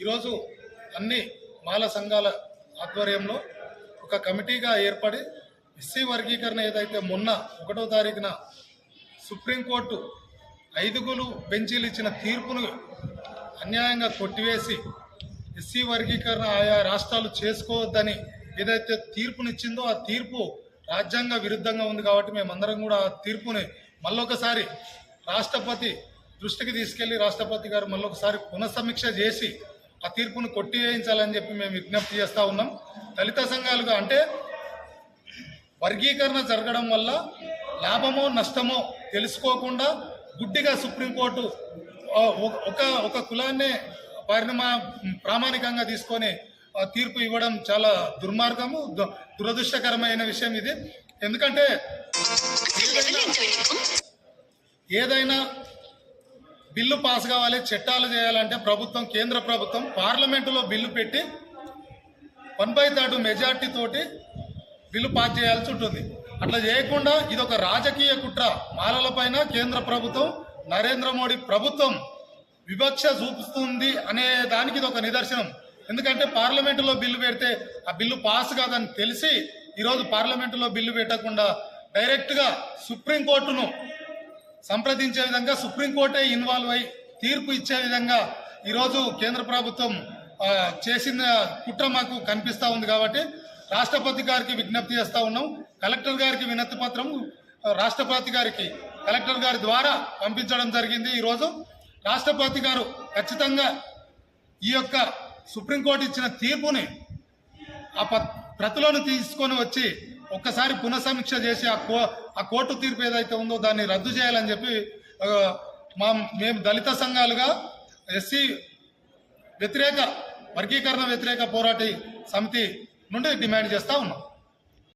ఈరోజు అన్ని మాల సంఘాల ఆధ్వర్యంలో ఒక కమిటీగా ఏర్పడి ఎస్సీ వర్గీకరణ ఏదైతే మొన్న ఒకటో తారీఖున సుప్రీంకోర్టు ఐదుగులు బెంచీలు ఇచ్చిన తీర్పును అన్యాయంగా కొట్టివేసి ఎస్సీ వర్గీకరణ ఆయా రాష్ట్రాలు చేసుకోవద్దని ఏదైతే తీర్పునిచ్చిందో ఆ తీర్పు రాజ్యాంగ విరుద్ధంగా ఉంది కాబట్టి మేమందరం కూడా ఆ తీర్పుని మళ్ళొకసారి రాష్ట్రపతి దృష్టికి తీసుకెళ్ళి రాష్ట్రపతి గారు మళ్ళొకసారి పునఃసమీక్ష చేసి ఆ తీర్పును కొట్టివేయించాలని చెప్పి మేము విజ్ఞప్తి చేస్తా ఉన్నాం. దళిత సంఘాలుగా అంటే వర్గీకరణ జరగడం వల్ల లాభమో నష్టమో తెలుసుకోకుండా గుడ్డిగా సుప్రీంకోర్టు ఒక- ఒక ఒక కులాన్నే పరిణమా ప్రామాణికంగా తీసుకొని తీర్పు ఇవ్వడం చాలా దుర్మార్గము దు- దురదృష్టకరమైన విషయం ఇది. ఎందుకంటే ఏదైనా బిల్లు పాస్ కావాలి చట్టాలు చేయాలంటే ప్రభుత్వం కేంద్ర ప్రభుత్వం పార్లమెంటులో బిల్లు పెట్టి వన్ బై థర్డ్ మెజార్టీ తోటి బిల్లు పాస్ చేయాల్సి ఉంటుంది. అట్లా చేయకుండా ఇది ఒక రాజకీయ కుట్ర. మాలలపైన కేంద్ర ప్రభుత్వం నరేంద్ర మోడీ ప్రభుత్వం వివక్ష చూపుతుంది అనే దానికి ఇది ఒక నిదర్శనం. ఎందుకంటే పార్లమెంటులో బిల్లు పెడితే ఆ బిల్లు పాస్ కాదని తెలిసి ఈరోజు పార్లమెంటులో బిల్లు పెట్టకుండా డైరెక్ట్గా సుప్రీంకోర్టును సంప్రదించే విధంగా సుప్రీంకోర్టే ఇన్వాల్వ్ అయి తీర్పు ఇచ్చే విధంగా ఈరోజు కేంద్ర ప్రభుత్వం చేసిన కుట్ర మాకు కనిపిస్తూ ఉంది కాబట్టి రాష్ట్రపతి గారికి విజ్ఞప్తి చేస్తూ ఉన్నాం. కలెక్టర్ గారికి వినతి పత్రం రాష్ట్రపతి గారికి కలెక్టర్ గారి ద్వారా పంపించడం జరిగింది ఈరోజు. రాష్ట్రపతి గారు ఖచ్చితంగా ఈ యొక్క సుప్రీంకోర్టు ఇచ్చిన తీర్పుని ఆ ప్రతిలోను ప్రతులను తీసుకొని వచ్చి ఒక్కసారి పునఃసమీక్ష చేసి ఆ కో ఆ కోర్టు తీర్పు ఏదైతే ఉందో దాన్ని రద్దు చేయాలని చెప్పి మా మేము దళిత సంఘాలుగా ఎస్సీ వ్యతిరేక వర్గీకరణ వ్యతిరేక పోరాట సమితి నుండి డిమాండ్ చేస్తా ఉన్నాం.